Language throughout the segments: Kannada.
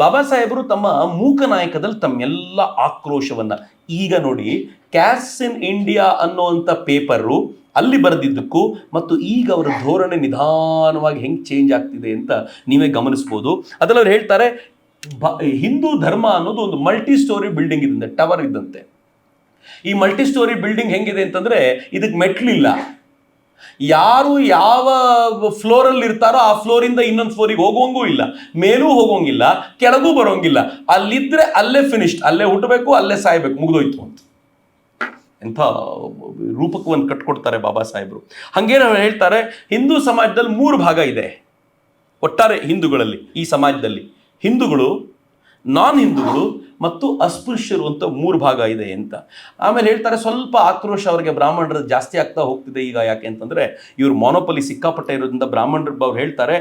ಬಾಬಾ ಸಾಹೇಬರು ತಮ್ಮ ಮೂಕ ನಾಯಕದಲ್ಲಿ ತಮ್ಮೆಲ್ಲ ಆಕ್ರೋಶವನ್ನ. ಈಗ ನೋಡಿ ಕ್ಯಾಸ್ ಇನ್ ಇಂಡಿಯಾ ಅನ್ನುವಂಥ ಪೇಪರು ಅಲ್ಲಿ ಬರೆದಿದ್ದಕ್ಕೂ ಮತ್ತು ಈಗ ಅವರ ಧೋರಣೆ ನಿಧಾನವಾಗಿ ಹೆಂಗೆ ಚೇಂಜ್ ಆಗ್ತಿದೆ ಅಂತ ನೀವೇ ಗಮನಿಸ್ಬೋದು. ಅದರಲ್ಲಿ ಅವ್ರು ಹೇಳ್ತಾರೆ ಹಿಂದೂ ಧರ್ಮ ಅನ್ನೋದು ಒಂದು ಮಲ್ಟಿ ಸ್ಟೋರಿ ಬಿಲ್ಡಿಂಗ್ ಇದ್ದಂತೆ ಟವರ್ ಇದ್ದಂತೆ. ಈ ಮಲ್ಟಿ ಸ್ಟೋರಿ ಬಿಲ್ಡಿಂಗ್ ಹೆಂಗಿದೆ ಅಂತಂದ್ರೆ ಇದಕ್ಕೆ ಮೆಟ್ಲಿಲ್ಲ. ಯಾರು ಯಾವ ಫ್ಲೋರಲ್ಲಿ ಇರ್ತಾರೋ ಆ ಫ್ಲೋರಿಂದ ಇನ್ನೊಂದು ಫ್ಲೋರಿಗೆ ಹೋಗುವಂಗೂ ಇಲ್ಲ, ಮೇಲೂ ಹೋಗೋಂಗಿಲ್ಲ ಕೆಳಗೂ ಬರೋಂಗಿಲ್ಲ ಅಲ್ಲಿದ್ರೆ ಅಲ್ಲೇ ಫಿನಿಶ್ಡ್ ಅಲ್ಲೇ ಹುಟ್ಟಬೇಕು, ಅಲ್ಲೇ ಸಾಯ್ಬೇಕು, ಮುಗಿದೋಯ್ತು ಅಂತ. ಎಂಥ ರೂಪಕವನ್ನು ಕಟ್ಕೊಡ್ತಾರೆ ಬಾಬಾ ಸಾಹೇಬರು. ಹಂಗೆ ನಾವು ಹೇಳ್ತಾರೆ, ಹಿಂದೂ ಸಮಾಜದಲ್ಲಿ ಮೂರು ಭಾಗ ಇದೆ. ಒಟ್ಟಾರೆ ಹಿಂದೂಗಳಲ್ಲಿ, ಈ ಸಮಾಜದಲ್ಲಿ ಹಿಂದೂಗಳು ನಾನ್ ಹಿಂದೂಗಳು ಮತ್ತು ಅಸ್ಪೃಶ್ಯರು ಅಂತ ಮೂರು ಭಾಗ ಇದೆ ಅಂತ. ಆಮೇಲೆ ಹೇಳ್ತಾರೆ ಸ್ವಲ್ಪ ಆಕ್ರೋಶ ಅವರಿಗೆ ಬ್ರಾಹ್ಮಣರ ಜಾಸ್ತಿ ಆಗ್ತಾ ಹೋಗ್ತಿದೆ ಈಗ ಯಾಕೆ ಅಂತಂದ್ರೆ ಇವರು ಮೊನೋಪಲಿ ಸಿಕ್ಕಾಪಟ್ಟೆ ಇರೋದ್ರಿಂದ ಬ್ರಾಹ್ಮಣರು ಅವ್ರು ಹೇಳ್ತಾರೆ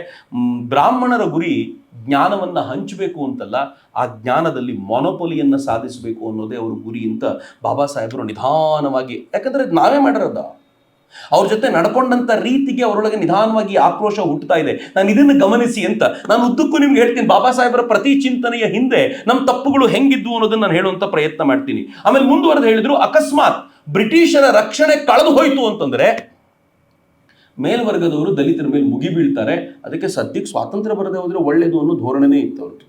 ಬ್ರಾಹ್ಮಣರ ಗುರಿ ಜ್ಞಾನವನ್ನು ಹಂಚಬೇಕು ಅಂತಲ್ಲ, ಆ ಜ್ಞಾನದಲ್ಲಿ ಮೊನೋಪೊಲಿಯನ್ನ ಸಾಧಿಸಬೇಕು ಅನ್ನೋದೇ ಅವ್ರ ಗುರಿ ಅಂತ ಬಾಬಾ ಸಾಹೇಬರು ನಿಧಾನವಾಗಿ, ಯಾಕಂದ್ರೆ ನಾವೇ ಮಾಡಿರೋದ? ಅವ್ರ ಜೊತೆ ನಡ್ಕೊಂಡಂತ ರೀತಿಗೆ ಅವರೊಳಗೆ ನಿಧಾನವಾಗಿ ಆಕ್ರೋಶ ಹುಟ್ಟುತ್ತಾ ಇದೆ. ನಾನು ಇದನ್ನು ಗಮನಿಸಿ ಅಂತ ನಾನು ಉದ್ದಕ್ಕೂ ನಿಮ್ಗೆ ಹೇಳ್ತೀನಿ, ಬಾಬಾ ಸಾಹೇಬರ ಪ್ರತಿ ಚಿಂತನೆಯ ಹಿಂದೆ ನಮ್ಮ ತಪ್ಪುಗಳು ಹೆಂಗಿದ್ವು ಅನ್ನೋದನ್ನ ನಾನು ಹೇಳುವಂತ ಪ್ರಯತ್ನ ಮಾಡ್ತೀನಿ. ಆಮೇಲೆ ಮುಂದುವರೆದು ಹೇಳಿದ್ರು, ಅಕಸ್ಮಾತ್ ಬ್ರಿಟಿಷರ ರಕ್ಷಣೆ ಕಳೆದು ಹೋಯ್ತು ಅಂತಂದ್ರೆ ಮೇಲ್ವರ್ಗದವರು ದಲಿತರ ಮೇಲೆ ಮುಗಿಬೀಳ್ತಾರೆ. ಅದಕ್ಕೆ ಸದ್ಯಕ್ಕೆ ಸ್ವಾತಂತ್ರ್ಯ ಬರದೆ ಹೋದ್ರೆ ಒಳ್ಳೇದು ಅನ್ನೋ ಧೋರಣೆನೇ ಇತ್ತು ಅವ್ರದ್ದು.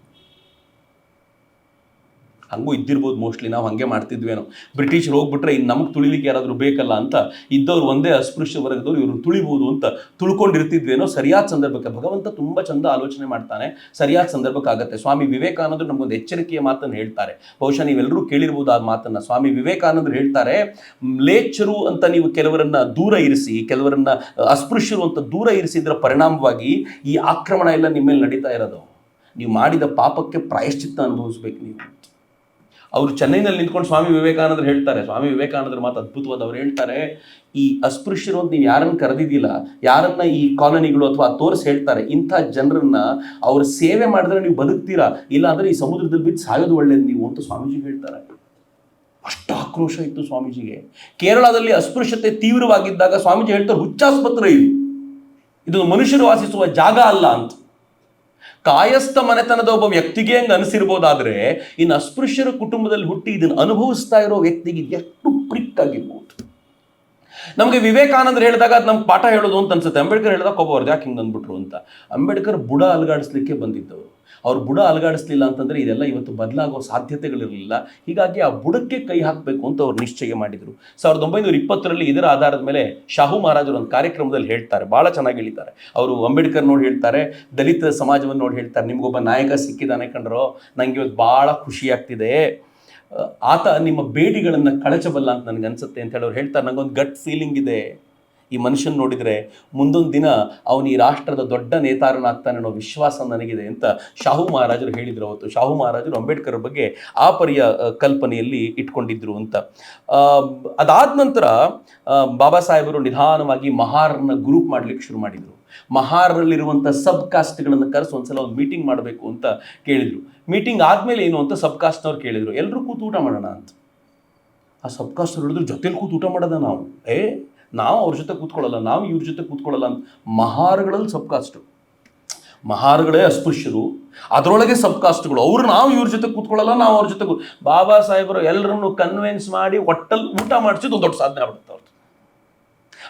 ಹಂಗೂ ಇದ್ದಿರ್ಬೋದು ಮೋಸ್ಟ್ಲಿ ನಾವು ಹಂಗೆ ಮಾಡ್ತಿದ್ವೇನೋ. ಬ್ರಿಟಿಷರು ಹೋಗ್ಬಿಟ್ರೆ ಇನ್ನು ನಮಗೆ ತುಳಿಲಿಕ್ಕೆ ಯಾರಾದರೂ ಬೇಕಲ್ಲ ಅಂತ ಇದ್ದವ್ರು ಒಂದೇ ಅಸ್ಪೃಶ್ಯ ವರ್ಗದವ್ರು ಇವರು ತುಳಿಬೋದು ಅಂತ ತುಳ್ಕೊಂಡಿರ್ತಿದ್ವೇನೋ ಸರಿಯಾದ ಸಂದರ್ಭಕ್ಕೆ ಭಗವಂತ ತುಂಬ ಚಂದ ಆಲೋಚನೆ ಮಾಡ್ತಾನೆ. ಸರಿಯಾದ ಸಂದರ್ಭಕ್ಕಾಗತ್ತೆ ಸ್ವಾಮಿ ವಿವೇಕಾನಂದರು ನಮಗೊಂದು ಎಚ್ಚರಿಕೆಯ ಮಾತನ್ನು ಹೇಳ್ತಾರೆ. ಬಹುಶಃ ನೀವೆಲ್ಲರೂ ಕೇಳಿರ್ಬೋದು ಆ ಮಾತನ್ನ. ಸ್ವಾಮಿ ವಿವೇಕಾನಂದರು ಹೇಳ್ತಾರೆ ಲೇಚರು ಅಂತ ನೀವು ಕೆಲವರನ್ನ ದೂರ ಇರಿಸಿ, ಕೆಲವರನ್ನ ಅಸ್ಪೃಶ್ಯರು ಅಂತ ದೂರ ಇರಿಸಿದ್ರ ಪರಿಣಾಮವಾಗಿ ಈ ಆಕ್ರಮಣ ಎಲ್ಲ ನಿಮ್ಮ ಮೇಲೆ ನಡೀತಾ ಇರೋದು. ನೀವು ಮಾಡಿದ ಪಾಪಕ್ಕೆ ಪ್ರಾಯಶ್ಚಿತ್ತ ಅನುಭವಿಸ್ಬೇಕು ನೀವು. ಅವರು ಚೆನ್ನೈನಲ್ಲಿ ನಿಂತ್ಕೊಂಡು ಸ್ವಾಮಿ ವಿವೇಕಾನಂದರು ಹೇಳ್ತಾರೆ. ಸ್ವಾಮಿ ವಿವೇಕಾನಂದರು ಮಾತು ಅದ್ಭುತವಾದ ಅವ್ರು ಹೇಳ್ತಾರೆ. ಈ ಅಸ್ಪೃಶ್ಯರು ಅಂತ ನೀವು ಯಾರನ್ನು ಕರೆದಿದ್ದಿಲ್ಲ ಯಾರನ್ನ ಈ ಕಾಲೋನಿಗಳು ಅಥವಾ ತೋರಿಸಿ ಹೇಳ್ತಾರೆ? ಇಂಥ ಜನರನ್ನ ಅವ್ರ ಸೇವೆ ಮಾಡಿದ್ರೆ ನೀವು ಬದುಕ್ತೀರಾ? ಇಲ್ಲ ಅಂದ್ರೆ ಈ ಸಮುದ್ರದಲ್ಲಿ ಬಿದ್ದು ಸಾಯೋದು ಒಳ್ಳೇದು ನೀವು ಅಂತ ಸ್ವಾಮೀಜಿ ಹೇಳ್ತಾರೆ. ಅಷ್ಟು ಆಕ್ರೋಶ ಇತ್ತು ಸ್ವಾಮೀಜಿಗೆ. ಕೇರಳದಲ್ಲಿ ಅಸ್ಪೃಶ್ಯತೆ ತೀವ್ರವಾಗಿದ್ದಾಗ ಸ್ವಾಮೀಜಿ ಹೇಳ್ತಾರೆ, ಹುಚ್ಚಾಸ್ಪತ್ರೆ ಇದು. ಇದು ಮನುಷ್ಯರು ವಾಸಿಸುವ ಜಾಗ ಅಲ್ಲ ಅಂತ. ಕಾಯಸ್ಥ ಮನೆತನದ ಒಬ್ಬ ವ್ಯಕ್ತಿಗೆ ಹಂಗೆ ಅನಿಸಿರ್ಬೋದಾದ್ರೆ ಇನ್ನು ಅಸ್ಪೃಶ್ಯರ ಕುಟುಂಬದಲ್ಲಿ ಹುಟ್ಟಿ ಇದನ್ನು ಅನುಭವಿಸ್ತಾ ಇರೋ ವ್ಯಕ್ತಿಗೆ ಎಷ್ಟು ಪ್ರಿಕ್ ಆಗಿರ್ಬೋದು. ನಮಗೆ ವಿವೇಕಾನಂದರು ಹೇಳಿದಾಗ ಅದು ನಮ್ಗೆ ಪಾಠ ಹೇಳೋದು ಅಂತ ಅನ್ಸುತ್ತೆ. ಅಂಬೇಡ್ಕರ್ ಹೇಳಿದಾಗ ಒಬ್ಬ ಯಾಕೆ ಹಿಂಗೆ ಅಂದ್ಬಿಟ್ರು ಅಂತ. ಅಂಬೇಡ್ಕರ್ ಬುಡ ಅಲುಗಾಡಿಸ್ಲಿಕ್ಕೆ ಬಂದಿದ್ದವರು. ಅವ್ರು ಬುಡ ಅಲಗಾಡಿಸ್ಲಿಲ್ಲ ಅಂತಂದರೆ ಇದೆಲ್ಲ ಇವತ್ತು ಬದಲಾಗೋ ಸಾಧ್ಯತೆಗಳಿರಲಿಲ್ಲ. ಹೀಗಾಗಿ ಆ ಬುಡಕ್ಕೆ ಕೈ ಹಾಕಬೇಕು ಅಂತ ಅವ್ರು ನಿಶ್ಚಯ ಮಾಡಿದರು. ಸಾವಿರದ ಒಂಬೈನೂರ ಇಪ್ಪತ್ತರಲ್ಲಿ ಇದರ ಆಧಾರದ ಮೇಲೆ ಶಾಹು ಮಹಾರಾಜರು ಒಂದು ಕಾರ್ಯಕ್ರಮದಲ್ಲಿ ಹೇಳ್ತಾರೆ. ಭಾಳ ಚೆನ್ನಾಗಿ ಹೇಳಿದ್ದಾರೆ ಅವರು ಅಂಬೇಡ್ಕರ್ ನೋಡಿ ಹೇಳ್ತಾರೆ, ದಲಿತ ಸಮಾಜವನ್ನು ನೋಡಿ ಹೇಳ್ತಾರೆ. ನಿಮಗೊಬ್ಬ ನಾಯಕ ಸಿಕ್ಕಿದ್ದಾನೆ ಕಂಡ್ರೋ ನನಗೆ ಇವತ್ತು ಭಾಳ ಖುಷಿ ಆಗ್ತಿದೆ. ಆತ ನಿಮ್ಮ ಬೇಡಿಗಳನ್ನು ಕಳಚಬಲ್ಲ ಅಂತ ನನಗೆ ಅನ್ಸುತ್ತೆ ಅಂತ ಹೇಳಿ ಅವ್ರು ಹೇಳ್ತಾರೆ. ನಂಗೊಂದು ಗಟ್ ಫೀಲಿಂಗ್ ಇದೆ. ಈ ಮನುಷ್ಯನ ನೋಡಿದರೆ ಮುಂದೊಂದು ದಿನ ಅವನು ಈ ರಾಷ್ಟ್ರದ ದೊಡ್ಡ ನೇತಾರನಾಗ್ತಾನೆ ಅನ್ನೋ ವಿಶ್ವಾಸ ನನಗಿದೆ ಅಂತ ಶಾಹು ಮಹಾರಾಜರು ಹೇಳಿದ್ರು ಅವತ್ತು. ಶಾಹು ಮಹಾರಾಜರು ಅಂಬೇಡ್ಕರ್ ಬಗ್ಗೆ ಆ ಪರಿಯ ಕಲ್ಪನೆಯಲ್ಲಿ ಇಟ್ಕೊಂಡಿದ್ರು ಅಂತ. ಅದಾದ ನಂತರ ಬಾಬಾ ಸಾಹೇಬರು ನಿಧಾನವಾಗಿ ಮಹಾರನ್ನ ಗ್ರೂಪ್ ಮಾಡ್ಲಿಕ್ಕೆ ಶುರು ಮಾಡಿದರು. ಮಹಾರಲ್ಲಿರುವಂಥ ಸಬ್ ಕಾಸ್ಟ್ಗಳನ್ನು ಕರೆಸಿ ಒಂದ್ಸಲ ಒಂದು ಮೀಟಿಂಗ್ ಮಾಡಬೇಕು ಅಂತ ಕೇಳಿದರು. ಮೀಟಿಂಗ್ ಆದಮೇಲೆ ಏನು ಅಂತ ಸಬ್ ಕಾಸ್ಟ್ನವ್ರು ಕೇಳಿದರು. ಎಲ್ಲರೂ ಕೂತು ಊಟ ಮಾಡೋಣ ಅಂತ. ಆ ಸಬ್ ಕಾಸ್ಟ್ ಹೇಳಿದ್ರು, ಜೊತೆಲಿ ಕೂತು ಊಟ ಮಾಡೋದ ನಾವು? ಏ ನಾವು ಅವ್ರ ಜೊತೆ ಕೂತ್ಕೊಳ್ಳಲ್ಲ, ನಾವು ಇವ್ರ ಜೊತೆ ಕೂತ್ಕೊಳ್ಳಲ್ಲ ಅಂತ ಮಹಾರ್ಗಳಲ್ಲಿ ಸಬ್ ಕಾಸ್ಟು ಮಹಾರ್ಗಳೇ ಅಸ್ಪೃಶ್ಯರು. ಅದರೊಳಗೆ ಸಬ್ ಕಾಸ್ಟ್ಗಳು ಅವ್ರು ನಾವು ಇವ್ರ ಜೊತೆ ಕೂತ್ಕೊಳ್ಳಲ್ಲ, ನಾವು ಅವ್ರ ಜೊತೆ ಬಾಬಾ ಸಾಹೇಬರು ಎಲ್ಲರನ್ನು ಕನ್ವಿನ್ಸ್ ಮಾಡಿ ಒಟ್ಟಲ್ಲಿ ಊಟ ಮಾಡಿಸಿದ್ದು ಒಂದು ದೊಡ್ಡ ಸಾಧನೆ ಆಗ್ಬಿಡುತ್ತೆ ಅವ್ರದ್ದು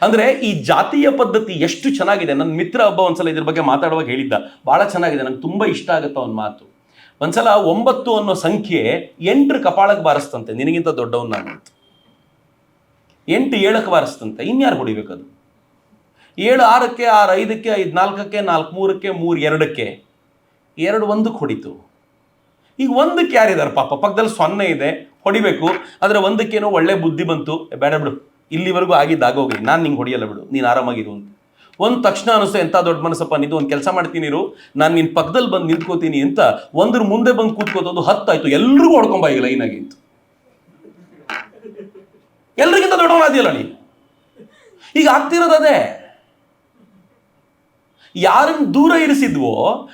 ಅಂದ್ರೆ ಈ ಜಾತಿಯ ಪದ್ಧತಿ ಎಷ್ಟು ಚೆನ್ನಾಗಿದೆ. ನನ್ನ ಮಿತ್ರ ಹಬ್ಬ ಒಂದ್ಸಲ ಇದ್ರ ಬಗ್ಗೆ ಮಾತಾಡುವಾಗ ಹೇಳಿದ್ದ. ಬಹಳ ಚೆನ್ನಾಗಿದೆ, ನಂಗೆ ತುಂಬಾ ಇಷ್ಟ ಆಗುತ್ತೆ ಅವನ ಮಾತು. ಒಂದ್ಸಲ ಒಂಬತ್ತು ಅನ್ನೋ ಸಂಖ್ಯೆ ಎಂಟರ ಕಪಾಳಕ್ಕೆ ಬಾರಿಸ್ತಂತೆ. ನಿನಗಿಂತ ದೊಡ್ಡವನ್ನ ನಾನು ಎಂಟು ಏಳಕ್ಕೆ ಬಾರಿಸ್ತಂತೆ ಇನ್ಯಾರು ಹೊಡಿಬೇಕದು? ಏಳು ಆರಕ್ಕೆ, ಆರು ಐದಕ್ಕೆ, ಐದು ನಾಲ್ಕಕ್ಕೆ, ನಾಲ್ಕು ಮೂರಕ್ಕೆ, ಮೂರು ಎರಡಕ್ಕೆ. ಎರಡು ಒಂದಕ್ಕೆ ಹೊಡಿತು. ಈಗ ಒಂದಕ್ಕೆ ಯಾರಿದ್ದಾರೆ ಪಾಪ? ಪಕ್ಕದಲ್ಲಿ ಸೊನ್ನೆ ಇದೆ, ಹೊಡಿಬೇಕು. ಆದರೆ ಒಂದಕ್ಕೇನೋ ಒಳ್ಳೆ ಬುದ್ಧಿ ಬಂತು. ಬೇಡ ಬಿಡು. ಇಲ್ಲಿವರೆಗೂ ಆಗಿದ್ದಾಗೋಗಿ ನಾನು ನಿಂಗೆ ಹೊಡಿಯಲ್ಲ ಬಿಡು. ನೀನು ಆರಾಮಾಗಿರು ಅಂತ. ಒಂದು ತಕ್ಷಣ ಅನಿಸ್ತು ಎಂಥ ದೊಡ್ಡ ಮನಸ್ಸಪ್ಪ ನಿಂದು ಒಂದು ಕೆಲಸ ಮಾಡ್ತೀನಿ ಇರು. ನಾನು ನಿನ್ನ ಪಕ್ಕದಲ್ಲಿ ಬಂದು ನಿಂತ್ಕೋತೀನಿ ಅಂತ. ಒಂದ್ರ ಮುಂದೆ ಬಂದು ಕೂತ್ಕೋತೋದು ಹತ್ತಾಯ್ತು. ಎಲ್ರಿಗೂ ಹೊಡ್ಕೊಂಬ ಈಗ ಲೈನಾಗಿತ್ತು ಎಲ್ರಿಗಿಂತ ದೊಡ್ಡವನಾದಿಯಲ್ಲ ನೀ? ಈಗ ಆಗ್ತಿರೋದೇ ಯಾರನ್ನು ದೂರ ಇರಿಸಿದ್ವೋ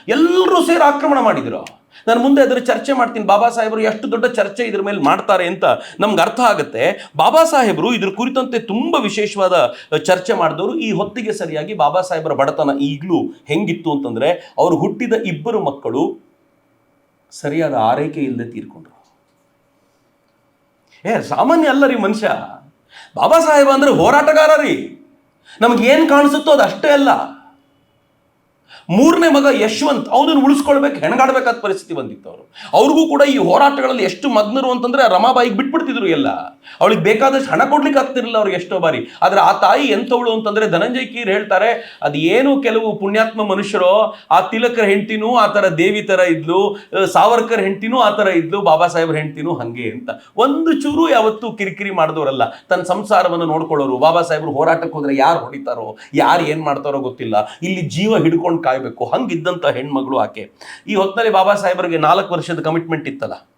ಎಲ್ಲರೂ ಸೇರಿ ಆಕ್ರಮಣ ಮಾಡಿದ್ರು. ನಾನು ಮುಂದೆ ಅದರ ಚರ್ಚೆ ಮಾಡ್ತೀನಿ. ಬಾಬಾ ಸಾಹೇಬರು ಎಷ್ಟು ದೊಡ್ಡ ಚರ್ಚೆ ಇದ್ರ ಮೇಲೆ ಮಾಡ್ತಾರೆ ಅಂತ ನಮ್ಗೆ ಅರ್ಥ ಆಗುತ್ತೆ. ಬಾಬಾ ಸಾಹೇಬರು ಇದ್ರ ಕುರಿತಂತೆ ತುಂಬ ವಿಶೇಷವಾದ ಚರ್ಚೆ ಮಾಡಿದವರು. ಈ ಹೊತ್ತಿಗೆ ಸರಿಯಾಗಿ ಬಾಬಾ ಸಾಹೇಬರ ಬಡತನ ಈಗಲೂ ಹೆಂಗಿತ್ತು ಅಂತಂದ್ರೆ, ಅವರು ಹುಟ್ಟಿದ ಇಬ್ಬರು ಮಕ್ಕಳು ಸರಿಯಾದ ಆರೈಕೆ ಇಲ್ಲದೆ ತೀರ್ಕೊಂಡ್ರು. ಏ, ಸಾಮಾನ್ಯ ಅಲ್ಲ ರೀ ಮನುಷ್ಯ. ಬಾಬಾ ಸಾಹೇಬ ಅಂದ್ರೆ ಹೋರಾಟಗಾರ ರೀ ನಮ್ಗೆ ಏನು ಕಾಣಿಸುತ್ತೋ ಅದು ಅಷ್ಟೇ ಅಲ್ಲ. ಮೂರನೇ ಮಗ ಯಶವಂತ್, ಅವನನ್ನು ಉಳಿಸ್ಕೊಳ್ಬೇಕು, ಹೆಣಗಾಡ್ಬೇಕಾದ ಪರಿಸ್ಥಿತಿ ಬಂದಿತ್ತು ಅವರು ಅವ್ರಿಗೂ ಕೂಡ ಈ ಹೋರಾಟಗಳಲ್ಲಿ ಎಷ್ಟು ಮಗ್ನರು ಅಂತಂದ್ರೆ ರಮಾಬಾಯಿಗೆ ಬಿಟ್ಬಿಡ್ತಿದ್ರು ಎಲ್ಲ. ಅವಳಿಗೆ ಬೇಕಾದಷ್ಟು ಹಣ ಕೊಡ್ಲಿಕ್ಕೆ ಆಗ್ತಿರ್ಲಿಲ್ಲ ಅವ್ರಿಗೆ ಎಷ್ಟೋ ಬಾರಿ. ಆದ್ರೆ ಆ ತಾಯಿ ಎಂಥವಳು ಅಂತಂದ್ರೆ ಧನಂಜಯ್ ಕೀರ್ ಹೇಳ್ತಾರೆ, ಅದು ಏನು ಕೆಲವು ಪುಣ್ಯಾತ್ಮ ಮನುಷ್ಯರು, ಆ ತಿಲಕರ ಹೆಂಡ್ತಿನೂ ಆ ತರ ದೇವಿ ತರ ಇದ್ಲು ಸಾವರ್ಕರ್ ಹೆಂಡ್ತಿನೂ ಆ ತರ ಇದ್ಲು, ಬಾಬಾ ಸಾಹೇಬ್ರ ಹೆಂಡ್ತಿನೂ ಹಂಗೆ ಅಂತ. ಒಂದು ಚೂರು ಯಾವತ್ತೂ ಕಿರಿಕಿರಿ ಮಾಡಿದವರಲ್ಲ, ತನ್ನ ಸಂಸಾರವನ್ನು ನೋಡ್ಕೊಳ್ಳೋರು. ಬಾಬಾ ಸಾಹೇಬ್ರು ಹೋರಾಟಕ್ಕೆ ಹೋದ್ರೆ ಯಾರು ಹೊಡಿತಾರೋ, ಯಾರು ಏನ್ ಮಾಡ್ತಾರೋ ಗೊತ್ತಿಲ್ಲ. ಇಲ್ಲಿ ಜೀವ ಹಿಡ್ಕೊಂಡು ಕಾಯ್ಬೇಕು. ಹಂಗಿದ್ದಂಥ ಹೆಣ್ಮಗಳು ಆಕೆ. ಈ ಹೊತ್ತಿನಲ್ಲಿ ಬಾಬಾ ಸಾಹೇಬರಿಗೆ ನಾಲ್ಕು ವರ್ಷದ ಕಮಿಟ್ಮೆಂಟ್ ಇತ್ತಲ್ಲ.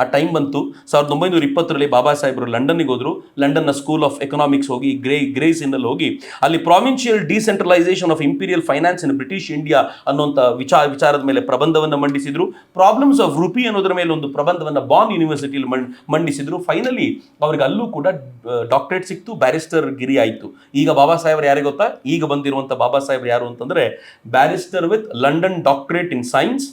ಆ ಟೈಮ್ ಬಂತು. ಸಾವಿರದ ಒಂಬೈನೂರ ಇಪ್ಪತ್ತರಲ್ಲಿ ಬಾಬಾ ಸಾಹೇಬರು ಲಂಡನ್ಗೆ ಹೋದರು. ಲಂಡನ್ನ ಸ್ಕೂಲ್ ಆಫ್ ಎಕನಾಮಿಕ್ಸ್ ಹೋಗಿ ಗ್ರೇ ಗ್ರೇಸ್ ಇನ್ನಲ್ಲಿ ಹೋಗಿ. ಅಲ್ಲಿ provincial decentralisation of imperial finance in British India ಅನ್ನುವಂಥ ವಿಚಾರ, ವಿಚಾರದ ಮೇಲೆ ಪ್ರಬಂಧವನ್ನು ಮಂಡಿಸಿದ್ರು. ಪ್ರಾಬ್ಲಮ್ಸ್ ಆಫ್ ರುಪಿ ಅನ್ನೋದ್ರ ಮೇಲೆ ಒಂದು ಪ್ರಬಂಧವನ್ನು ಬಾನ್ ಯೂನಿವರ್ಸಿಟಿಯಲ್ಲಿ ಮಂಡಿಸಿದರು ಮಂಡಿಸಿದ್ರು. ಫೈನಲಿ ಅವ್ರಿಗೆ ಅಲ್ಲೂ ಕೂಡ ಡಾಕ್ಟರೇಟ್ ಸಿಕ್ತು. ಬ್ಯಾರಿಸ್ಟರ್ ಗಿರಿ ಆಯಿತು. ಈಗ ಬಾಬಾ ಸಾಹೇಬ್ರು ಯಾರಿಗೆ ಗೊತ್ತಾ? ಈಗ ಬಂದಿರುವಂಥ ಬಾಬಾ ಸಾಹೇಬ್ರು ಯಾರು ಅಂತಂದರೆ barrister with London doctorate in science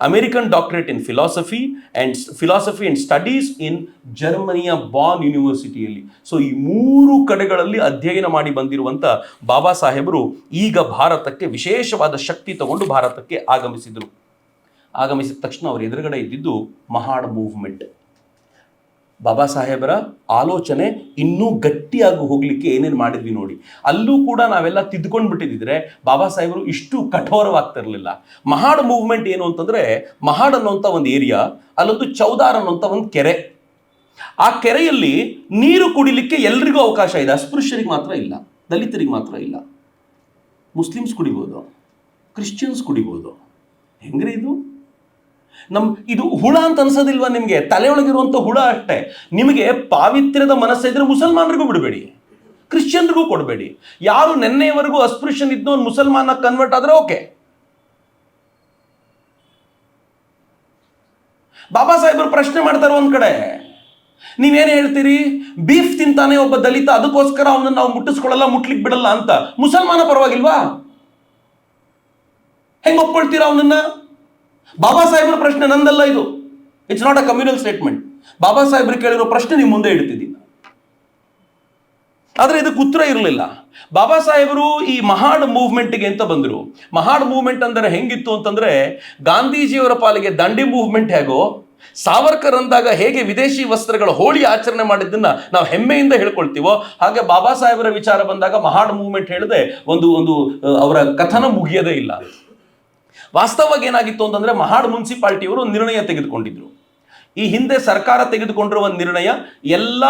American doctorate in philosophy and philosophy and studies in ಜರ್ಮನಿಯ ಬಾನ್ ಯೂನಿವರ್ಸಿಟಿಯಲ್ಲಿ ಸೊ ಈ ಮೂರು ಕಡೆಗಳಲ್ಲಿ ಅಧ್ಯಯನ ಮಾಡಿ ಬಂದಿರುವಂಥ ಬಾಬಾ ಸಾಹೇಬರು ಈಗ ಭಾರತಕ್ಕೆ ವಿಶೇಷವಾದ ಶಕ್ತಿ ತಗೊಂಡು ಭಾರತಕ್ಕೆ ಆಗಮಿಸಿದರು. ಆಗಮಿಸಿದ ತಕ್ಷಣ ಅವರ ಎದುರುಗಡೆ ಇದ್ದಿದ್ದು ಮಹಾಡ್ ಮೂವ್ಮೆಂಟ್ ಬಾಬಾ ಸಾಹೇಬರ ಆಲೋಚನೆ ಇನ್ನೂ ಗಟ್ಟಿಯಾಗಿ ಹೋಗ್ಲಿಕ್ಕೆ ಏನೇನು ಮಾಡಿದ್ವಿ ನೋಡಿ. ಅಲ್ಲೂ ಕೂಡ ನಾವೆಲ್ಲ ತಿದ್ಕೊಂಡು ಬಿಟ್ಟಿದ್ದಿದ್ರೆ ಬಾಬಾ ಸಾಹೇಬರು ಇಷ್ಟು ಕಠೋರವಾಗ್ತಿರಲಿಲ್ಲ. ಮಹಾಡ್ ಮೂವ್ಮೆಂಟ್ ಏನು ಅಂತಂದ್ರೆ ಮಹಾಡ್ ಅನ್ನೋಂಥ ಒಂದು ಏರಿಯಾ ಅಲ್ಲೊಂದು ಚೌದಾರ್ ಅನ್ನೋಂಥ ಒಂದು ಕೆರೆ. ಆ ಕೆರೆಯಲ್ಲಿ ನೀರು ಕುಡಿಲಿಕ್ಕೆ ಎಲ್ರಿಗೂ ಅವಕಾಶ ಇದೆ. ಅಸ್ಪೃಶ್ಯರಿಗೆ ಮಾತ್ರ ಇಲ್ಲ, ದಲಿತರಿಗೆ ಮಾತ್ರ ಇಲ್ಲ. ಮುಸ್ಲಿಮ್ಸ್ ಕುಡಿಬೋದು, ಕ್ರಿಶ್ಚಿಯನ್ಸ್ ಕುಡಿಬೋದು. ಹೆಂಗ್ರಿ ಇದು? ನಮ್ ಇದು ಹುಳ ಅಂತ ಅನ್ಸೋದಿಲ್ವಾ ನಿಮಗೆ? ತಲೆಯೊಳಗಿರುವಂತ ಹುಳ ಅಷ್ಟೇ. ನಿಮಗೆ ಪಾವಿತ್ರ್ಯದ ಮನಸ್ಸಿದ್ರೆ ಮುಸಲ್ಮಾನರಿಗೂ ಬಿಡಬೇಡಿ. ಕ್ರಿಶ್ಚಿಯನ್ರಿಗೂ ಕೊಡಬೇಡಿ. ಯಾರು ನೆನ್ನೆಯವರೆಗೂ ಅಸ್ಪೃಶ್ಯನ್ ಒಂದು ಮುಸಲ್ಮಾನ ಕನ್ವರ್ಟ್ ಆದ್ರೆ ಓಕೆ. ಬಾಬಾ ಸಾಹೇಬರು ಪ್ರಶ್ನೆ ಮಾಡ್ತಾರೆ ಒಂದ್ ಕಡೆ. ನೀವೇನು ಹೇಳ್ತೀರಿ? ಬೀಫ್ ತಿಂತಾನೆ ಒಬ್ಬ ದಲಿತ, ಅದಕ್ಕೋಸ್ಕರ ಅವನನ್ನು ನಾವು ಮುಟ್ಟಿಸ್ಕೊಳ್ಳಲ್ಲ ಮುಟ್ಲಿಕ್ಕೆ ಬಿಡಲ್ಲ ಅಂತ. ಮುಸಲ್ಮಾನ ಪರವಾಗಿಲ್ವಾ? ಹೆಂಗ್ ಒಪ್ಕೊಳ್ತೀರಾ ಅವನನ್ನ? ಬಾಬಾ ಸಾಹೇಬ್ರ ಪ್ರಶ್ನೆ ನಂದಲ್ಲ ಇದು. It's not a communal statement Baba ಸಾಹೇಬ್ರು ಕೇಳಿರೋ ಪ್ರಶ್ನೆ ನಿಮ್ಮ ಮುಂದೆ ಇಡ್ತಿದ್ದೀನಿ ಆದರೆ ಇದಕ್ಕೆ ಉತ್ತರ ಇರಲಿಲ್ಲ. ಬಾಬಾ ಸಾಹೇಬರು ಈ ಮಹಾಡ್ ಮೂವ್ಮೆಂಟ್ಗೆ ಅಂತ ಬಂದರು? ಮಹಾಡ್ ಮೂವ್ಮೆಂಟ್ ಅಂದರೆ ಹೆಂಗಿತ್ತು ಅಂತಂದ್ರೆ ಗಾಂಧೀಜಿಯವರ ಪಾಲಿಗೆ ದಂಡಿ ಮೂವ್ಮೆಂಟ್ ಹೇಗೋ, ಸಾವರ್ಕರ್ ಅಂದಾಗ ಹೇಗೆ ವಿದೇಶಿ ವಸ್ತ್ರಗಳ ಹೋಳಿ ಆಚರಣೆ ಮಾಡಿದ್ದನ್ನ ನಾವು ಹೆಮ್ಮೆಯಿಂದ ಹೇಳ್ಕೊಳ್ತೀವೋ, ಹಾಗೆ ಬಾಬಾ ಸಾಹೇಬರ ವಿಚಾರ ಬಂದಾಗ ಮಹಾಡ್ ಮೂವ್ಮೆಂಟ್ ಹೇಳಿದೆ, ಒಂದು ಒಂದು ಅವರ ಕಥನ ಮುಗಿಯದೇ ಇಲ್ಲ. ವಾಸ್ತವವಾಗಿ ಏನಾಗಿತ್ತು ಅಂತಂದ್ರೆ ಮಹಾಡ್ ಮುನ್ಸಿಪಾಲ್ಟಿಯವರು ನಿರ್ಣಯ ತೆಗೆದುಕೊಂಡಿದ್ರು. ಈ ಹಿಂದೆ ಸರ್ಕಾರ ತೆಗೆದುಕೊಂಡಿರುವ ನಿರ್ಣಯ ಎಲ್ಲ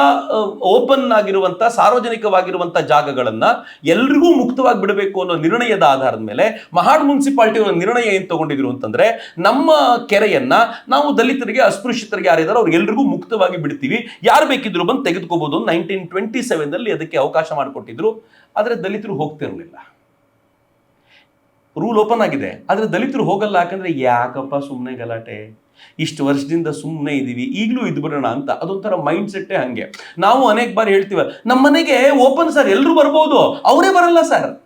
ಓಪನ್ ಆಗಿರುವಂತ, ಸಾರ್ವಜನಿಕವಾಗಿರುವಂತ ಜಾಗಗಳನ್ನ ಎಲ್ರಿಗೂ ಮುಕ್ತವಾಗಿ ಬಿಡಬೇಕು ಅನ್ನೋ ನಿರ್ಣಯದ ಆಧಾರದ ಮೇಲೆ ಮಹಾಡ್ ಮುನ್ಸಿಪಾಲ್ಟಿ ಅವರ ನಿರ್ಣಯ ಏನು ತಗೊಂಡಿದ್ರು ಅಂತಂದ್ರೆ ನಮ್ಮ ಕೆರೆಯನ್ನ ನಾವು ದಲಿತರಿಗೆ, ಅಸ್ಪೃಶ್ಯತರಿಗೆ ಯಾರಿದಾರೋ ಅವ್ರಿಗೆಲ್ರಿಗೂ ಮುಕ್ತವಾಗಿ ಬಿಡ್ತೀವಿ. ಯಾರು ಬೇಕಿದ್ರು ಬಂದು ತೆಗೆದುಕೋಬಹುದು ನೈನ್ಟೀನ್ ಟ್ವೆಂಟಿ ಸೆವೆನ್ನಲ್ಲಿ ಅದಕ್ಕೆ ಅವಕಾಶ ಮಾಡಿಕೊಟ್ಟಿದ್ರು. ಆದರೆ ದಲಿತರು ಹೋಗ್ತಿರಲಿಲ್ಲ. ರೂಲ್ ಓಪನ್ ಆಗಿದೆ. ಆದರೆ ದಲಿತರು ಹೋಗಲ್ಲ. ಯಾಕಂದ್ರೆ ಯಾಕಪ್ಪ ಸುಮ್ಮನೆ ಗಲಾಟೆ? ಇಷ್ಟು ವರ್ಷದಿಂದ ಸುಮ್ಮನೆ ಇದೀವಿ. ಈಗಲೂ ಇದ್ದು ಬಿಡೋಣ ಅಂತ. ಅದೊಂಥರ ಮೈಂಡ್ ಸೆಟ್ಟೇ ಹಂಗೆ. ನಾವು ಅನೇಕ ಬಾರಿ ಹೇಳ್ತೀವ ನಮ್ಮ ಮನೆಗೆ ಓಪನ್ ಸರ್ ಎಲ್ಲರೂ ಬರ್ಬೋದು. ಅವರೇ ಬರಲ್ಲ ಸರ್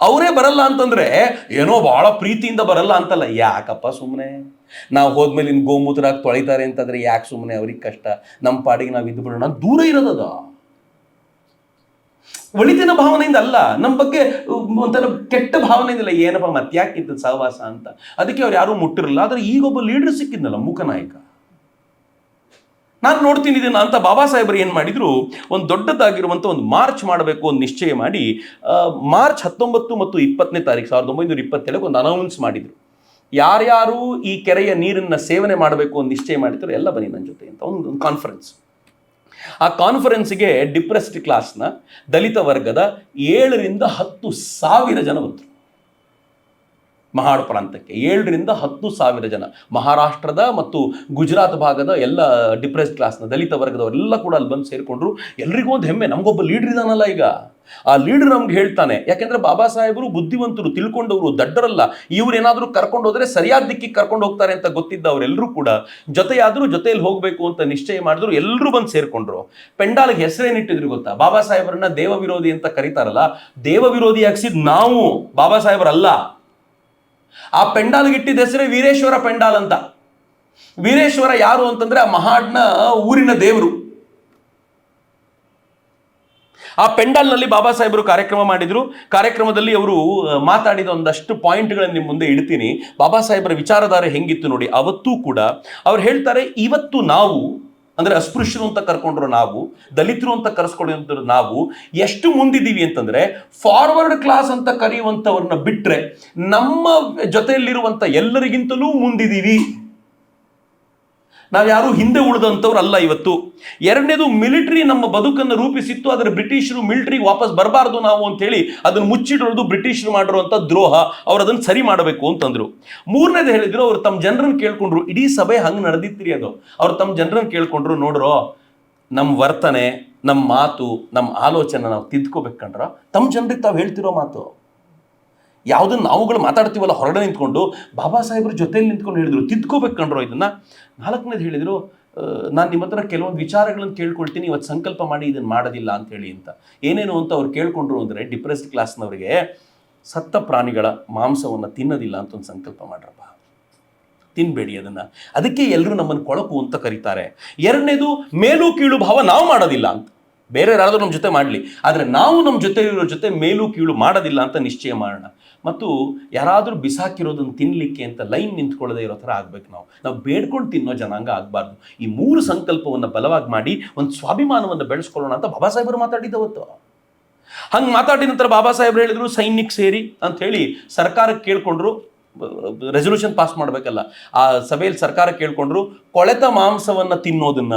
ಅವರೇ ಬರಲ್ಲ ಅಂತಂದ್ರೆ, ಏನೋ ಬಹಳ ಪ್ರೀತಿಯಿಂದ ಬರಲ್ಲ ಅಂತಲ್ಲ. ಯಾಕಪ್ಪ ಸುಮ್ಮನೆ ನಾವು ಹೋದ್ಮೇಲೆ ಇನ್ನು ಗೋಮೂತ್ರ ತೊಳಿತಾರೆ ಅಂತಂದ್ರೆ ಯಾಕೆ ಸುಮ್ಮನೆ ಅವ್ರಿಗೆ ಕಷ್ಟ. ನಮ್ಮ ಪಾಡಿಗೆ ನಾವು ಇದ್ದು ಬಿಡೋಣ ದೂರ ಇರೋದದ. ಒಳಿತಿನ ಭಾವನೆಯಿಂದ ಅಲ್ಲ ನಮ್ಮ ಬಗ್ಗೆ ಒಂಥರ ಕೆಟ್ಟ ಭಾವನೆಯಿಂದ ಇಲ್ಲ ಏನಪ್ಪ ಮತ್ತೆ ಯಾಕಿದ್ದ ಸಹವಾಸ ಅಂತ. ಅದಕ್ಕೆ ಅವ್ರು ಯಾರೂ ಮುಟ್ಟಿರಲ್ಲ, ಆದರೆ ಈಗೊಬ್ಬ ಲೀಡರ್ ಸಿಕ್ಕಿದ್ನಲ್ಲ ಮೂಕನಾಯಕ ನಾನು ನೋಡ್ತೀನಿ ಇದನ್ನು ಅಂತ ಬಾಬಾ ಸಾಹೇಬರು ಏನು ಮಾಡಿದ್ರು, ಒಂದು ದೊಡ್ಡದಾಗಿರುವಂಥ ಒಂದು ಮಾರ್ಚ್ ಮಾಡಬೇಕು ಒಂದು ನಿಶ್ಚಯ ಮಾಡಿ ಮಾರ್ಚ್ ಹತ್ತೊಂಬತ್ತು ಮತ್ತು ಇಪ್ಪತ್ತನೇ ತಾರೀಕು ಸಾವಿರದ ಒಂಬೈನೂರ ಇಪ್ಪತ್ತೇಳಕ್ಕೆ ಒಂದು ಅನೌನ್ಸ್ ಮಾಡಿದರು. ಯಾರ್ಯಾರು ಈ ಕೆರೆಯ ನೀರನ್ನು ಸೇವನೆ ಮಾಡಬೇಕು ಅಂತ ನಿಶ್ಚಯ ಮಾಡಿದ್ರು ಎಲ್ಲ ಬನ್ನಿ ನನ್ನ ಜೊತೆ ಅಂತ, ಒಂದು ಒಂದು ಕಾನ್ಫರೆನ್ಸ್ ಆ ಕಾನ್ಫರೆನ್ಸ್ಗೆ ಡಿಪ್ರೆಸ್ಡ್ ಕ್ಲಾಸ್ನ ದಲಿತ ವರ್ಗದ ಏಳರಿಂದ ಹತ್ತು ಸಾವಿರ ಜನ ಬಂದರು. ಮಹಾಡ್ ಪ್ರಾಂತಕ್ಕೆ ಏಳರಿಂದ ಹತ್ತು ಸಾವಿರ ಜನ. ಮಹಾರಾಷ್ಟ್ರದ ಮತ್ತು ಗುಜರಾತ್ ಭಾಗದ ಎಲ್ಲ ಡಿಪ್ರೆಸ್ ಕ್ಲಾಸ್ನ ದಲಿತ ವರ್ಗದವರೆಲ್ಲ ಕೂಡ ಅಲ್ಲಿ ಬಂದು ಸೇರಿಕೊಂಡ್ರು. ಎಲ್ರಿಗೂ ಒಂದು ಹೆಮ್ಮೆ. ನಮಗೊಬ್ಬ ಲೀಡರ್ ಇದಾನಲ್ಲ ಈಗ. ಆ ಲೀಡರ್ ನಮ್ಗೆ ಹೇಳ್ತಾನೆ. ಯಾಕೆಂದ್ರೆ ಬಾಬಾ ಸಾಹೇಬರು ಬುದ್ಧಿವಂತರು, ತಿಳ್ಕೊಂಡವರು, ದಡ್ಡರಲ್ಲ. ಇವ್ರು ಏನಾದರೂ ಕರ್ಕೊಂಡು ಹೋದ್ರೆ ಸರಿಯಾದ ದಿಕ್ಕಿಗೆ ಕರ್ಕೊಂಡು ಹೋಗ್ತಾರೆ ಅಂತ ಗೊತ್ತಿದ್ದ ಅವರೆಲ್ಲರೂ ಕೂಡ ಜೊತೆಯಾದರೂ ಜೊತೆಯಲ್ಲಿ ಹೋಗಬೇಕು ಅಂತ ನಿಶ್ಚಯ ಮಾಡಿದ್ರು. ಎಲ್ಲರೂ ಬಂದು ಸೇರಿಕೊಂಡ್ರು. ಪೆಂಡಾಲ್ಗೆ ಹೆಸರೇನಿಟ್ಟಿದ್ರು ಗೊತ್ತಾ? ಬಾಬಾ ಸಾಹೇಬರನ್ನ ದೇವ ವಿರೋಧಿ ಅಂತ ಕರೀತಾರಲ್ಲ. ದೇವ ವಿರೋಧಿ ಹಾಕ್ಸಿದ್ ನಾವು ಬಾಬಾ ಸಾಹೇಬರಲ್ಲ. ಆ ಪೆಂಡಾಲ್ಗೆ ಇಟ್ಟಿದ್ದ ಹೆಸರೇ ವೀರೇಶ್ವರ ಪೆಂಡಾಲ್ ಅಂತ. ವೀರೇಶ್ವರ ಯಾರು ಅಂತಂದ್ರೆ ಆ ಮಹಾಡ್ನ ಊರಿನ ದೇವರು. ಆ ಪೆಂಡಾಲ್ನಲ್ಲಿ ಬಾಬಾ ಸಾಹೇಬರು ಕಾರ್ಯಕ್ರಮ ಮಾಡಿದ್ರು. ಕಾರ್ಯಕ್ರಮದಲ್ಲಿ ಅವರು ಮಾತಾಡಿದ ಒಂದಷ್ಟು ಪಾಯಿಂಟ್ಗಳನ್ನು ನಿಮ್ಮ ಮುಂದೆ ಇಡ್ತೀನಿ. ಬಾಬಾ ಸಾಹೇಬರ ವಿಚಾರಧಾರೆ ಹೆಂಗಿತ್ತು ನೋಡಿ, ಅವತ್ತೂ ಕೂಡ ಅವ್ರು ಹೇಳ್ತಾರೆ, ಇವತ್ತು ನಾವು ಅಂದ್ರೆ ಅಸ್ಪೃಶ್ಯರು ಅಂತ ಕರ್ಕೊಂಡ್ರು ನಾವು, ದಲಿತರು ಅಂತ ಕರೆಸ್ಕೊಂಡಿರೋ ನಾವು, ಎಷ್ಟು ಮುಂದಿದ್ದೀವಿ ಅಂತಂದ್ರೆ ಫಾರ್ವರ್ಡ್ ಕ್ಲಾಸ್ ಅಂತ ಕರೆಯುವಂಥವ್ರನ್ನ ಬಿಟ್ಟರೆ ನಮ್ಮ ಜೊತೆಯಲ್ಲಿರುವಂಥ ಎಲ್ಲರಿಗಿಂತಲೂ ಮುಂದಿದ್ದೀವಿ. ನಾವು ಯಾರು ಹಿಂದೆ ಉಳಿದಂಥವ್ರು ಅಲ್ಲ ಇವತ್ತು. ಎರಡನೇದು ಮಿಲಿಟರಿ ನಮ್ಮ ಬದುಕನ್ನು ರೂಪಿಸಿತ್ತು, ಆದರೆ ಬ್ರಿಟಿಷರು ಮಿಲಿಟರಿ ವಾಪಸ್ ಬರಬಾರ್ದು ನಾವು ಅಂತ ಹೇಳಿ ಅದನ್ನು ಮುಚ್ಚಿಡೋದು ಬ್ರಿಟಿಷರು ಮಾಡಿರುವಂಥ ದ್ರೋಹ, ಅವ್ರು ಅದನ್ನು ಸರಿ ಮಾಡಬೇಕು ಅಂತಂದ್ರು. ಮೂರನೇದು ಹೇಳಿದ್ರು, ಅವ್ರು ತಮ್ಮ ಜನರನ್ನು ಕೇಳ್ಕೊಂಡ್ರು, ಇಡೀ ಸಭೆ ಹಂಗೆ ನಡೆದಿತ್ರಿ ಅದು. ಅವ್ರು ತಮ್ಮ ಜನರನ್ನು ಕೇಳ್ಕೊಂಡ್ರು, ನೋಡ್ರೋ ನಮ್ಮ ವರ್ತನೆ ನಮ್ಮ ಮಾತು ನಮ್ಮ ಆಲೋಚನೆ ನಾವು ತಿದ್ಕೋಬೇಕಂಡ್ರ ತಮ್ಮ ಜನರಿಗೆ ತಾವು ಹೇಳ್ತಿರೋ ಮಾತು. ಯಾವುದನ್ನು ನಾವುಗಳು ಮಾತಾಡ್ತೀವಲ್ಲ ಹೊರಗಡೆ ನಿಂತ್ಕೊಂಡು, ಬಾಬಾ ಸಾಹೇಬ್ರ ಜೊತೆಯಲ್ಲಿ ನಿಂತ್ಕೊಂಡು ಹೇಳಿದ್ರು, ತಿದ್ಕೋಬೇಕು ಕಂಡ್ರು ಇದನ್ನು. ನಾಲ್ಕನೇದು ಹೇಳಿದರು ನಾನು ನಿಮ್ಮ ಹತ್ರ ಕೆಲವೊಂದು ವಿಚಾರಗಳನ್ನು ಕೇಳ್ಕೊಳ್ತೀನಿ, ಇವತ್ತು ಸಂಕಲ್ಪ ಮಾಡಿ ಇದನ್ನು ಮಾಡೋದಿಲ್ಲ ಅಂತ ಹೇಳಿ ಅಂತ. ಏನೇನು ಅಂತ ಅವ್ರು ಕೇಳ್ಕೊಂಡ್ರು ಅಂದರೆ, ಡಿಪ್ರೆಸ್ಡ್ ಕ್ಲಾಸ್ನವರಿಗೆ, ಸತ್ತ ಪ್ರಾಣಿಗಳ ಮಾಂಸವನ್ನು ತಿನ್ನೋದಿಲ್ಲ ಅಂತ ಒಂದು ಸಂಕಲ್ಪ ಮಾಡ್ರಪ್ಪ. ತಿನ್ಬೇಡಿ ಅದನ್ನು. ಅದಕ್ಕೆ ಎಲ್ಲರೂ ನಮ್ಮನ್ನು ಕೊಳಕು ಅಂತ ಕರೀತಾರೆ. ಎರಡನೇದು, ಮೇಲು ಕೀಳು ಭಾವ ನಾವು ಮಾಡೋದಿಲ್ಲ ಅಂತ. ಬೇರೆ ಯಾರಾದರೂ ನಮ್ಮ ಜೊತೆ ಮಾಡಲಿ. ಆದರೆ ನಾವು ನಮ್ಮ ಜೊತೆ ಇರೋ ಜೊತೆ ಮೇಲು ಕೀಳು ಮಾಡೋದಿಲ್ಲ ಅಂತ ನಿಶ್ಚಯ ಮಾಡೋಣ. ಮತ್ತು ಯಾರಾದರೂ ಬಿಸಾಕಿರೋದನ್ನು ತಿನ್ನಲಿಕ್ಕೆ ಅಂತ ಲೈನ್ ನಿಂತ್ಕೊಳ್ಳದೆ ಇರೋ ಥರ ಆಗಬೇಕು ನಾವು. ನಾವು ಬೇಡ್ಕೊಂಡು ತಿನ್ನೋ ಜನಾಂಗ ಆಗಬಾರ್ದು. ಈ ಮೂರು ಸಂಕಲ್ಪವನ್ನು ಬಲವಾಗಿ ಮಾಡಿ ಒಂದು ಸ್ವಾಭಿಮಾನವನ್ನು ಬೆಳೆಸ್ಕೊಳ್ಳೋಣ ಅಂತ ಬಾಬಾ ಸಾಹೇಬರು ಮಾತಾಡಿದ್ದವತ್ತು ಹಂಗೆ ಮಾತಾಡಿದ ನಂತರ ಬಾಬಾ ಸಾಹೇಬ್ರು ಹೇಳಿದ್ರು, ಸೈನಿಕ್ ಸೇರಿ ಅಂತ ಹೇಳಿ ಸರ್ಕಾರಕ್ಕೆ ಕೇಳ್ಕೊಂಡ್ರು. ರೆಸೊಲ್ಯೂಷನ್ ಪಾಸ್ ಮಾಡಬೇಕಲ್ಲ. ಆ ಸಭೆಯಲ್ಲಿ ಸರ್ಕಾರ ಕೇಳ್ಕೊಂಡ್ರು, ಕೊಳೆತ ಮಾಂಸವನ್ನು ತಿನ್ನೋದನ್ನ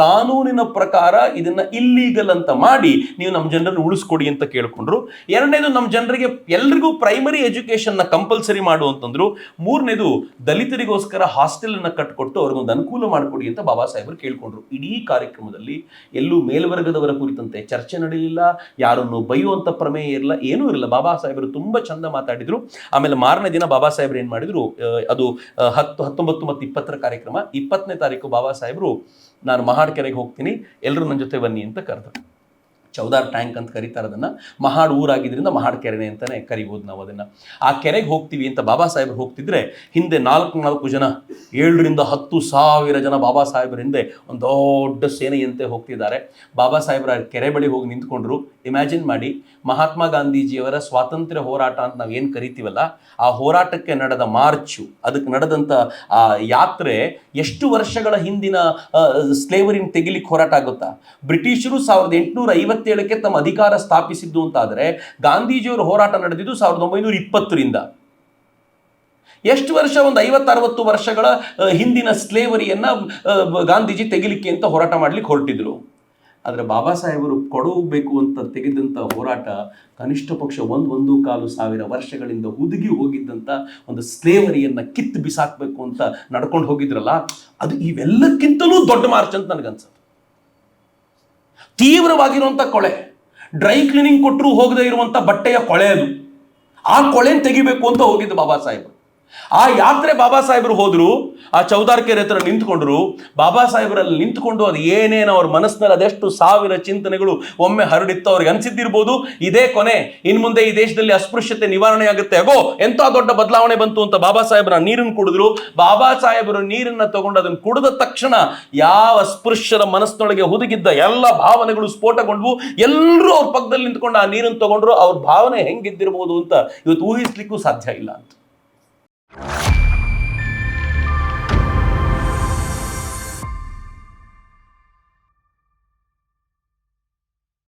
ಕಾನೂನಿನ ಪ್ರಕಾರ ಇದನ್ನ ಇಲ್ಲೀಗಲ್ ಅಂತ ಮಾಡಿ ನೀವು ನಮ್ಮ ಜನರನ್ನು ಉಳಿಸ್ಕೊಡಿ ಅಂತ ಕೇಳ್ಕೊಂಡ್ರು. ಎರಡನೇದು ನಮ್ಮ ಜನರಿಗೆ ಎಲ್ರಿಗೂ ಪ್ರೈಮರಿ ಎಜುಕೇಶನ್ನ ಕಂಪಲ್ಸರಿ ಮಾಡು ಅಂತಂದ್ರು. ಮೂರನೇದು ದಲಿತರಿಗೋಸ್ಕರ ಹಾಸ್ಟೆಲ್ ಅನ್ನ ಕಟ್ಕೊಟ್ಟು ಅವ್ರಿಗೊಂದು ಅನುಕೂಲ ಮಾಡಿಕೊಡಿ ಅಂತ ಬಾಬಾ ಸಾಹೇಬರು ಕೇಳ್ಕೊಂಡ್ರು. ಇಡೀ ಕಾರ್ಯಕ್ರಮದಲ್ಲಿ ಎಲ್ಲೂ ಮೇಲ್ವರ್ಗದವರ ಕುರಿತಂತೆ ಚರ್ಚೆ ನಡೆಯಲಿಲ್ಲ ಯಾರನ್ನು ಬೈಯುವಂಥ ಪ್ರಮೇಯ ಇರಲ್ಲ ಏನೂ ಇರಲ್ಲ ಬಾಬಾ ಸಾಹೇಬರು ತುಂಬ ಚಂದ ಮಾತಾಡಿದ್ರು. ಆಮೇಲೆ ಮಾರನೇ ದಿನ ಬಾಬಾ ಸಾಹೇಬರು ಏನು ಮಾಡಿದ್ರು ಅದು ಹತ್ತು, ಹತ್ತೊಂಬತ್ತು ಮತ್ತು ಇಪ್ಪತ್ತರ ಕಾರ್ಯಕ್ರಮ. ಇಪ್ಪತ್ತನೇ ತಾರೀಕು ಬಾಬಾ ಸಾಹೇಬರು ನಾನು ಮಹಾಡ್ ಕೆರೆಗೆ ಹೋಗ್ತೀನಿ ಎಲ್ಲರೂ ನನ್ನ ಜೊತೆ ಬನ್ನಿ ಅಂತ ಕರೆದ್ರು. ಚೌದಾರ್ ಟ್ಯಾಂಕ್ ಅಂತ ಕರೀತಾರೆ ಅದನ್ನು. ಮಹಾಡ್ ಊರಾಗಿದ್ದರಿಂದ ಮಹಾಡ್ ಕೆರೆನೆ ಅಂತಲೇ ಕರಿಬೋದು ನಾವು ಅದನ್ನು. ಆ ಕೆರೆಗೆ ಹೋಗ್ತೀವಿ ಅಂತ ಬಾಬಾ ಸಾಹೇಬರು ಹೋಗ್ತಿದ್ರೆ ಹಿಂದೆ ನಾಲ್ಕು ನಾಲ್ಕು ಜನ, ಏಳರಿಂದ ಹತ್ತು ಸಾವಿರ ಜನ ಬಾಬಾ ಸಾಹೇಬರ ಹಿಂದೆ ಒಂದು ದೊಡ್ಡ ಸೇನೆಯಂತೆ ಹೋಗ್ತಿದ್ದಾರೆ. ಬಾಬಾ ಸಾಹೇಬರ ಕೆರೆ ಬಳಿ ಹೋಗಿ ನಿಂತ್ಕೊಂಡ್ರು. ಇಮ್ಯಾಜಿನ್ ಮಾಡಿ, ಮಹಾತ್ಮ ಗಾಂಧೀಜಿಯವರ ಸ್ವಾತಂತ್ರ್ಯ ಹೋರಾಟ ಅಂತ ನಾವು ಏನು ಕರಿತೀವಲ್ಲ, ಆ ಹೋರಾಟಕ್ಕೆ ನಡೆದ ಮಾರ್ಚು ಅದಕ್ಕೆ ನಡೆದಂಥ ಆ ಯಾತ್ರೆ ಎಷ್ಟು ವರ್ಷಗಳ ಹಿಂದಿನ ಸ್ಲೇವರಿನ ತೆಗಿಲಿಕ್ಕೆ ಹೋರಾಟ ಆಗುತ್ತಾ? ಬ್ರಿಟಿಷರು ಸಾವಿರದ ಎಂಟುನೂರ ಐವತ್ತೇಳಕ್ಕೆ ತಮ್ಮ ಅಧಿಕಾರ ಸ್ಥಾಪಿಸಿದ್ದು ಅಂತಾದರೆ ಗಾಂಧೀಜಿಯವರ ಹೋರಾಟ ನಡೆದಿದ್ದು ಸಾವಿರದ ಒಂಬೈನೂರ ಇಪ್ಪತ್ತರಿಂದ. ಎಷ್ಟು ವರ್ಷ? ಒಂದು ಐವತ್ತರವತ್ತು ವರ್ಷಗಳ ಹಿಂದಿನ ಸ್ಲೇವರಿಯನ್ನು ಗಾಂಧೀಜಿ ತೆಗಿಲಿಕ್ಕೆ ಅಂತ ಹೋರಾಟ ಮಾಡ್ಲಿಕ್ಕೆ ಹೊರಟಿದ್ರು. ಆದರೆ ಬಾಬಾ ಸಾಹೇಬರು ಕೊಡಬೇಕು ಅಂತ ತೆಗೆದಂಥ ಹೋರಾಟ ಕನಿಷ್ಠ ಪಕ್ಷ ಒಂದು ಒಂದು ಕಾಲು ಸಾವಿರ ವರ್ಷಗಳಿಂದ ಹುದುಗಿ ಹೋಗಿದ್ದಂಥ ಒಂದು ಸ್ಲೇವರಿಯನ್ನು ಕಿತ್ತು ಬಿಸಾಕಬೇಕು ಅಂತ ನಡ್ಕೊಂಡು ಹೋಗಿದ್ರಲ್ಲ, ಅದು ಇವೆಲ್ಲಕ್ಕಿಂತಲೂ ದೊಡ್ಡ ಮಾರ್ಚ್ ಅಂತ ನನಗನ್ಸುತ್ತೆ. ತೀವ್ರವಾಗಿರುವಂಥ ಕೊಳೆ. ಡ್ರೈ ಕ್ಲೀನಿಂಗ್ ಕೊಟ್ಟರು ಹೋಗದೇ ಇರುವಂಥ ಬಟ್ಟೆಯ ಕೊಳೆ ಅದು. ಆ ಕೊಳೆನ ತೆಗಿಬೇಕು ಅಂತ ಹೋಗಿದ್ದು ಬಾಬಾ ಸಾಹೇಬರು. ಆ ಯಾತ್ರೆ ಬಾಬಾ ಸಾಹೇಬರು ಹೋದ್ರು, ಆ ಚೌದಾರ್ಕೆರೆ ಹತ್ರ ನಿಂತ್ಕೊಂಡ್ರು. ಬಾಬಾ ಸಾಹೇಬರಲ್ಲಿ ನಿಂತ್ಕೊಂಡು ಅದು ಏನೇನು ಅವ್ರ ಮನಸ್ಸಿನಲ್ಲಿ ಅದೆಷ್ಟು ಸಾವಿರ ಚಿಂತನೆಗಳು ಒಮ್ಮೆ ಹರಡಿತ್ತು ಅವ್ರಿಗೆ ಅನ್ಸಿದ್ದಿರ್ಬೋದು. ಇದೇ ಕೊನೆ. ಇನ್ ಮುಂದೆ ಈ ದೇಶದಲ್ಲಿ ಅಸ್ಪೃಶ್ಯತೆ ನಿವಾರಣೆ ಆಗುತ್ತೆ ಅಗೋ ಎಂತ ದೊಡ್ಡ ಬದಲಾವಣೆ ಬಂತು ಅಂತ ಬಾಬಾ ಸಾಹೇಬರ ನೀರನ್ನು ಕುಡಿದ್ರು. ಬಾಬಾ ಸಾಹೇಬರು ನೀರನ್ನ ತಗೊಂಡು ಅದನ್ನು ಕುಡಿದ ತಕ್ಷಣ ಯಾವ ಅಸ್ಪೃಶ್ಯರ ಮನಸ್ಸಿನೊಳಗೆ ಹುದುಗಿದ್ದ ಎಲ್ಲ ಭಾವನೆಗಳು ಸ್ಫೋಟಗೊಂಡ್ವು. ಎಲ್ಲರೂ ಅವ್ರ ಪಕ್ಕದಲ್ಲಿ ನಿಂತ್ಕೊಂಡು ಆ ನೀರನ್ನು ತಗೊಂಡ್ರು. ಅವ್ರ ಭಾವನೆ ಹೆಂಗಿದ್ದಿರ್ಬೋದು ಅಂತ ಇವತ್ತು ಊಹಿಸ್ಲಿಕ್ಕೂ ಸಾಧ್ಯ ಇಲ್ಲ ಅಂತ. you